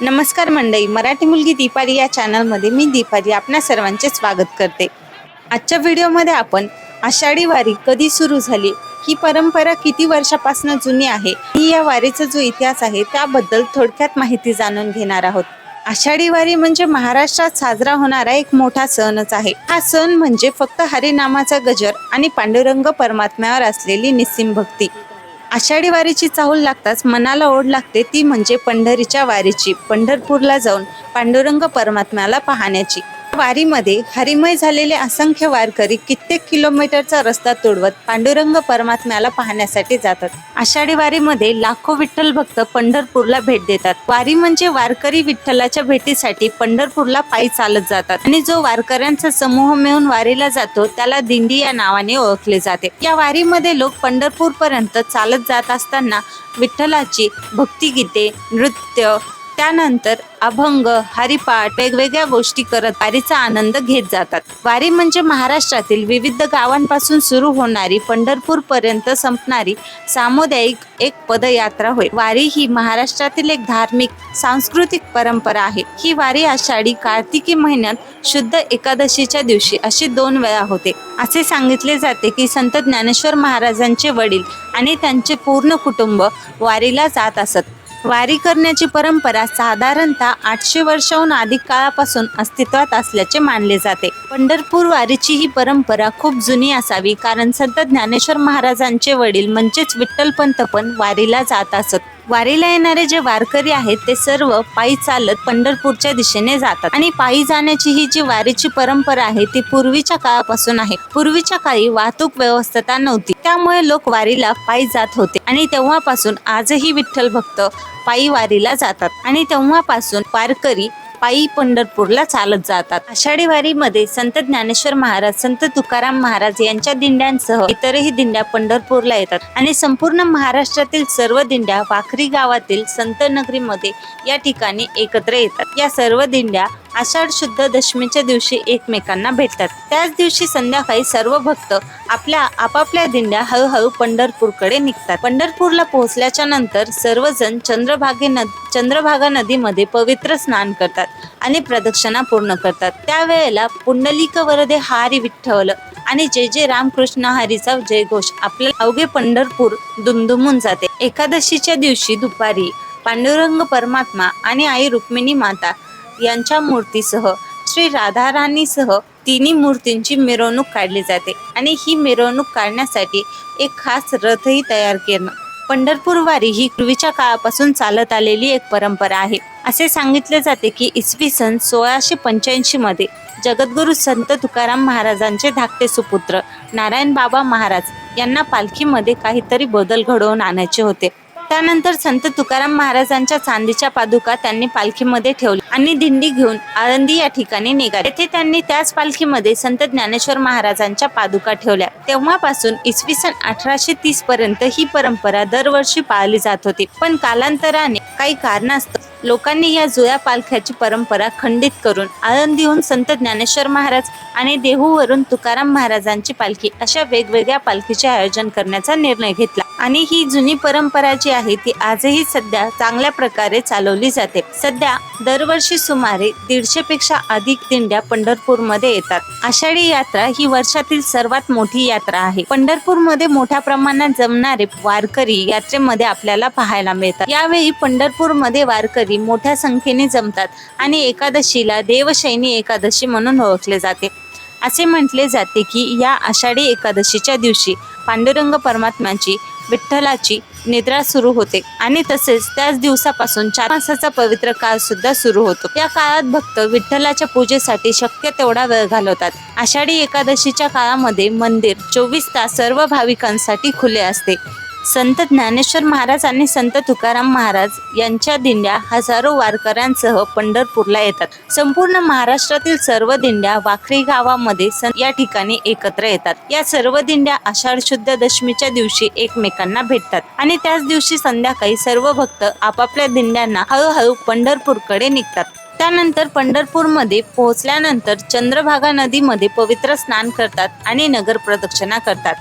नमस्कार मंडळी मराठी मुलगी दीपाली या चॅनलमध्ये मी दीपाली आपणा सर्वांचे स्वागत करते. आजच्या व्हिडिओमध्ये आपण आषाढी वारी कधी सुरू झाली ही परंपरा किती वर्षापासून जुनी आहे ही या वारीचा जो इतिहास आहे त्याबद्दल थोडक्यात माहिती जाणून घेणार आहोत. आषाढी वारी म्हणजे महाराष्ट्रात साजरा होणारा एक मोठा सणच आहे. हा सण म्हणजे फक्त हरिनामाचा गजर आणि पांडुरंग परमात्म्यावर असलेली निस्सिम भक्ती. आषाढी वारीची चाहूल लागताच मनाला ओढ लागते ती म्हणजे पंढरीच्या वारीची पंढरपूरला जाऊन पांडुरंग परमात्म्याला पाहण्याची. वारीमध्ये हरिमय झालेले असंख्य वारकरी कित्येक किलोमीटरचा रस्ता तोडवत पांडुरंग परमात्म्याला पाहण्यासाठी जातात. आषाढी वारीमध्ये लाखो विठ्ठल भक्त पंढरपूरला भेट देतात. वारी म्हणजे वारकरी विठ्ठलाच्या भेटीसाठी पंढरपूरला पायी चालत जातात आणि जो वारकऱ्यांचा समूह मिळून वारीला जातो त्याला दिंडी या नावाने ओळखले जाते. या वारीमध्ये लोक पंढरपूर पर्यंत चालत जात असताना विठ्ठलाची भक्तिगीते नृत्य त्यानंतर अभंग हरिपाठ वेगवेगळ्या गोष्टी करत वारीचा आनंद घेत जातात. वारी म्हणजे महाराष्ट्रातील विविध गावांपासून सुरू होणारी पंढरपूर पर्यंत संपणारी सामुदायिक एक पदयात्रा होय. वारी ही महाराष्ट्रातील एक धार्मिक सांस्कृतिक परंपरा आहे. ही वारी आषाढी कार्तिकी महिन्यात शुद्ध एकादशीच्या दिवशी अशी दोन वेळा होते. असे सांगितले जाते की संत ज्ञानेश्वर महाराजांचे वडील आणि त्यांचे पूर्ण कुटुंब वारीला जात असत. वारी करण्याची परंपरा साधारणतः आठशे वर्षाहून अधिक काळापासून अस्तित्वात असल्याचे मानले जाते. पंढरपूर वारीची ही परंपरा खूप जुनी असावी कारण संत ज्ञानेश्वर महाराजांचे वडील म्हणजेच विठ्ठलपंत पण वारीला जात असत. वारीला येणारे जे वारकरी आहेत ते सर्व पायी चालत पंढरपूरच्या दिशेने जातात. आणि पायी जाण्याची ही जी वारीची परंपरा आहे ती पूर्वीच्या काळापासून आहे. पूर्वीच्या काळी वाहतूक व्यवस्था नव्हती. त्यामुळे लोक वारीला पायी जात होते. आणि तेव्हापासून आजही विठ्ठल भक्त पायी वारीला जातात. आणि तेव्हापासून वारकरी पायी पंढरपूरला चालत जातात. आषाढी वारीमध्ये संत ज्ञानेश्वर महाराज संत तुकाराम महाराज यांच्या दिंड्यांसह इतरही दिंड्या पंढरपूरला येतात. आणि संपूर्ण महाराष्ट्रातील सर्व दिंड्या वाखरी गावातील संत नगरीमध्ये या ठिकाणी एकत्र येतात. या सर्व दिंड्या आषाढ शुद्ध दशमीच्या दिवशी एकमेकांना भेटतात. त्याच दिवशी संध्याकाळी सर्व भक्त आपल्या आपापल्या दिंड्या हळूहळू पंढरपूरकडे निघतात. पंढरपूरला पोहोचल्याच्या नंतर सर्वजण चंद्रभागे नद चंद्रभागा नदीमध्ये पवित्र स्नान करतात आणि प्रदक्षिणा पूर्ण करतात. त्यावेळेला पुंडलिक वरदे हारी विठ्ठल आणि जे जे रामकृष्ण हरीचा जयघोष आपल्या अवघे पंढरपूर दुमदुमून जाते. एकादशीच्या दिवशी दुपारी पांडुरंग परमात्मा आणि आई रुक्मिणी माता यांच्या मूर्तीसह श्री राधाराणीसह तिन्ही मूर्तींची मिरवणूक काढली जाते. आणि ही मिरवणूक काढण्यासाठी एक खास रथही तयार केलं पंढरपूर वारी ही पूर्वीच्या काळापासून चालत आलेली एक परंपरा आहे. असे सांगितले जाते की इसवी सन सोळाशे पंच्याऐंशी मध्ये जगद्गुरु संत तुकाराम महाराजांचे धाकटे सुपुत्र नारायण बाबा महाराज यांना पालखीमध्ये काहीतरी बदल घडवून आणायचे होते. त्यानंतर संत तुकाराम महाराजांच्या चांदीच्या पादुका त्यांनी पालखीमध्ये ठेवल्या आणि दिंडी घेऊन आळंदी या ठिकाणी निघाले. तेथे त्यांनी त्याच पालखीमध्ये संत ज्ञानेश्वर महाराजांच्या पादुका ठेवल्या. तेव्हापासून इसवी सन अठराशे तीस पर्यंत ही परंपरा दरवर्षी पाळली जात होती. पण कालांतराने काही कारणास्तव लोकांनी या जुळ्या पालख्याची परंपरा खंडित करून आळंदीहून संत ज्ञानेश्वर महाराज आणि देहूवरून तुकाराम महाराजांची पालखी अशा वेगवेगळ्या पालखीचे आयोजन करण्याचा निर्णय घेतला. आणि ही जुनी परंपरा जी आहे ती आजही सध्या चांगल्या प्रकारे चालवली जाते. सध्या दरवर्षी सुमारे दीडशे पेक्षा अधिक दिंड्या पंढरपूरमध्ये येतात. आषाढी यात्रा ही वर्षातील सर्वात मोठी यात्रा आहे. पंढरपूरमध्ये मोठ्या प्रमाणात जमणारे वारकरी यात्रेमध्ये आपल्याला पाहायला मिळतात. यावेळी पंढरपूरमध्ये वारकरी मोठ्या संख्येने जमतात आणि एकादशीला देवशैनी एकादशी म्हणून ओळखले जाते. असे म्हटले जाते की या आषाढी एकादशीच्या दिवशी पांडुरंग परमात्म्याची विठ्ठलाची निद्रा सुरू होते. आणि तसेच त्याच दिवसापासून चार मासाचा पवित्र काळ सुद्धा सुरू होतो. या काळात भक्त विठ्ठलाच्या पूजेसाठी शक्य तेवढा वेळ घालवतात. आषाढी एकादशीच्या काळामध्ये मंदिर चोवीस तास सर्व भाविकांसाठी खुले असते. संत ज्ञानेश्वर महाराज आणि संत तुकाराम महाराज यांच्या दिंड्या हजारो वारकऱ्यांसह पंढरपूरला येतात. संपूर्ण महाराष्ट्रातील सर्व दिंड्या वाखरी गावामध्ये या ठिकाणी एकत्र येतात. या सर्व दिंड्या आषाढ शुद्ध दशमीच्या दिवशी एकमेकांना भेटतात आणि त्याच दिवशी संध्याकाळी सर्व भक्त आपापल्या दिंड्यांना हळूहळू पंढरपूरकडे निघतात. त्यानंतर पंढरपूरमध्ये पोहोचल्यानंतर चंद्रभागा नदीमध्ये पवित्र स्नान करतात आणि नगर प्रदक्षिणा करतात.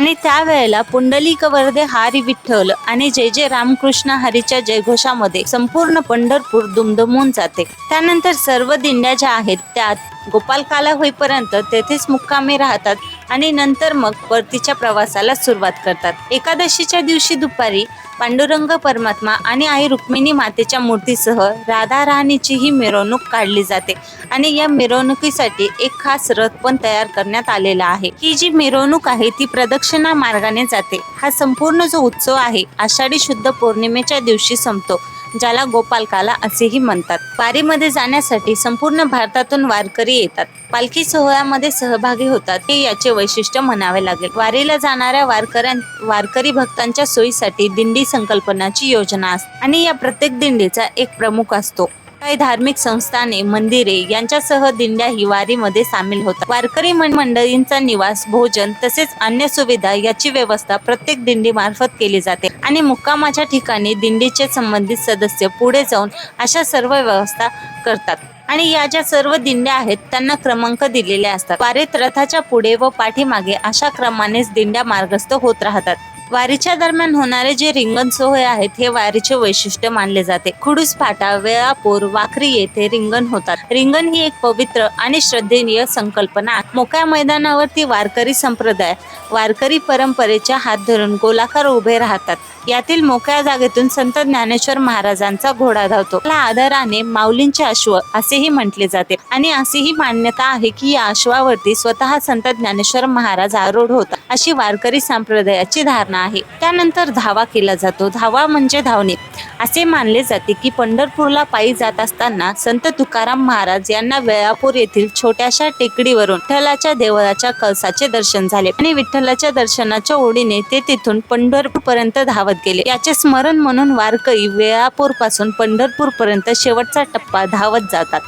आणि त्यावेळेला पुंडलिक वर्धे हारी विठ्ठल आणि जय जय रामकृष्ण हरीच्या जयघोषामध्ये संपूर्ण पंढरपूर दुमदुमून जाते. त्यानंतर सर्व दिंड्या ज्या आहेत त्यात गोपालकाला होईपर्यंत तेथेच मुक्कामी राहतात. आणि नंतर मग परतीच्या प्रवासाला सुरुवात करतात. एकादशीच्या दिवशी दुपारी पांडुरंग परमात्मा आणि आई रुक्मिणी मातेच्या मूर्तीसह राधा राणीची ही मिरवणूक काढली जाते आणि या मिरवणुकीसाठी एक खास रथ पण तयार करण्यात आलेला आहे. ही जी मिरवणूक आहे ती प्रदक्षिणा मार्गाने जाते. हा संपूर्ण जो उत्सव आहे आषाढी शुद्ध पौर्णिमेच्या दिवशी संपतो. ज्याला गोपालकाला असेही म्हणतात. वारीमध्ये जाण्यासाठी संपूर्ण भारतातून वारकरी येतात. पालखी सोहळ्यामध्ये सहभागी होतात हे याचे वैशिष्ट्य म्हणावे लागेल. वारीला जाणाऱ्या वारकऱ्यां वारकरी भक्तांच्या सोयीसाठी दिंडी संकल्पनाची योजना असते आणि या प्रत्येक दिंडीचा एक प्रमुख असतो. काही धार्मिक संस्थाने मंदिरे यांच्यासह दिंड्या ही वारीमध्ये सामील होतात. वारकरी मंडळींचा निवास भोजन तसेच अन्य सुविधा याची व्यवस्था प्रत्येक दिंडी मार्फत केली जाते आणि मुक्कामाच्या ठिकाणी दिंडीचे संबंधित सदस्य पुढे जाऊन अशा सर्व व्यवस्था करतात. आणि या ज्या सर्व दिंड्या आहेत त्यांना क्रमांक दिलेले असतात. वारीत रथाच्या पुढे व पाठीमागे अशा क्रमानेच दिंड्या मार्गस्थ होत राहतात. वारीच्या दरम्यान होणारे जे रिंगण सोहळे आहेत हे वारीचे वैशिष्ट्य मानले जाते. खुडूस फाटा वेळापूर वाखरी येथे रिंगण होतात. रिंगण ही एक पवित्र आणि श्रद्धेनीय संकल्पना मोकळ्या मैदानावरती वारकरी संप्रदाय वारकरी परंपरेच्या हात धरून गोलाकार उभे राहतात. यातील मोकळ्या जागेतून संत ज्ञानेश्वर महाराजांचा घोडा धावतो. त्याला आदराने माऊलींचे अश्व असेही म्हटले जाते. आणि असेही मान्यता आहे की या अश्वावरती स्वतः संत ज्ञानेश्वर महाराज आरूढ होता अशी वारकरी संप्रदायाची धारणा आहे. त्यानंतर धावा केला जातो. धावा म्हणजे धावणे. असे मानले जाते की पंढरपूरला पायी जात असताना संत तुकाराम महाराज यांना वेळापूर येथील छोट्याशा टेकडीवरून विठ्ठलाच्या देवळाच्या कळसाचे दर्शन झाले. आणि विठ्ठलाच्या दर्शनाच्या ओढीने ते तिथून पंढरपूर पर्यंत धावत गेले याचे स्मरण म्हणून वारकरी वेळापूरपासून पंढरपूर पर्यंत शेवटचा टप्पा धावत जातात.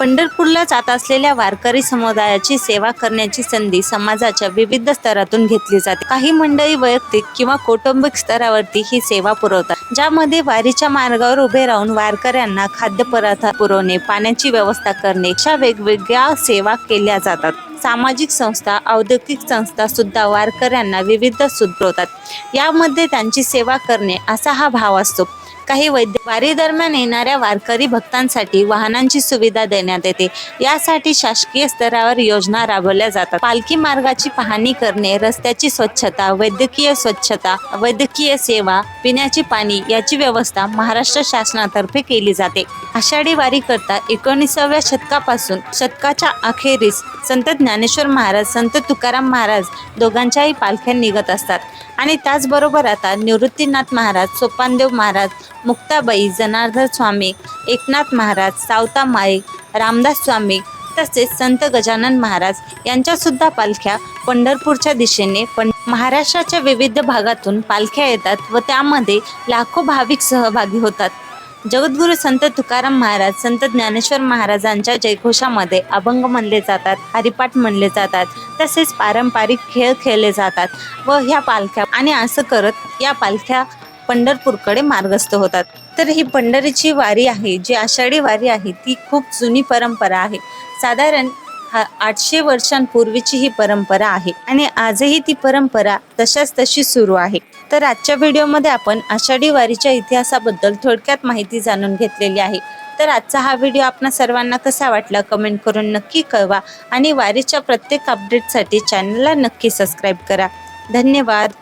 पंढरपूरला जात असलेल्या वारकरी समुदायाची सेवा करण्याची संधी समाजाच्या विविध स्तरातून घेतली जाते. काही मंडळी वैयक्तिक किंवा कौटुंबिक स्तरावरती ही सेवा पुरवतात ज्यामध्ये वारीच्या मार्गावर उभे राहून वारकऱ्यांना खाद्यपदार्थ पुरवणे पाण्याची व्यवस्था करणे अशा वेगवेगळ्या सेवा केल्या जातात. सामाजिक संस्था औद्योगिक संस्था सुद्धा वारकऱ्यांना विविध सुधरवतात. यामध्ये त्यांची सेवा करणे असा हा भाव असतो. काही वैद्य वारी दरम्यान येणाऱ्या वारकरी भक्तांसाठी वाहनांची सुविधा देण्यात येते. यासाठी शासकीय स्तरावर योजना राबवल्या जातात. पालखी मार्गाची पाहणी करणे रस्त्याची स्वच्छता वैद्यकीय स्वच्छता वैद्यकीय सेवा पिण्याचे पाणी याची व्यवस्था महाराष्ट्र शासनातर्फे केली जाते. आषाढी वारी करता एकोणीसाव्या शतकापासून शतकाच्या अखेरीस संत ज्ञानेश्वर महाराज संत तुकाराम महाराज दोघांच्याही पालख्या निघत असतात. आणि त्याचबरोबर आता निवृत्तीनाथ महाराज सोपानदेव महाराज मुक्ताबाई जनार्दन स्वामी एकनाथ महाराज सावता माईक रामदास स्वामी तसेच संत गजानन महाराज यांच्यासुद्धा पालख्या पंढरपूरच्या दिशेने पण महाराष्ट्राच्या विविध भागातून पालख्या येतात व त्यामध्ये लाखो भाविक सहभागी होतात. जगद्गुरु संत तुकाराम महाराज संत ज्ञानेश्वर महाराजांच्या जयघोषामध्ये अभंग म्हणले जातात हरिपाठ म्हणले जातात तसेच पारंपरिक खेळ खेळले जातात व ह्या पालख्या आणि असं करत या पालख्या पंढरपूरकडे मार्गस्थ होतात. तर ही पंढरीची वारी आहे जी आषाढी वारी आहे ती खूप जुनी परंपरा आहे. साधारण हा आठशे वर्षांपूर्वीची ही परंपरा आहे आणि आजही ती परंपरा तशाच तशी सुरू आहे. तर आजच्या व्हिडिओमध्ये आपण आषाढी वारीच्या इतिहासाबद्दल थोडक्यात माहिती जाणून घेतलेली आहे. तर आजचा हा व्हिडिओ आपणा सर्वांना कसा वाटला कमेंट करून नक्की कळवा आणि वारीच्या प्रत्येक अपडेटसाठी चॅनलला नक्की सबस्क्राईब करा. धन्यवाद.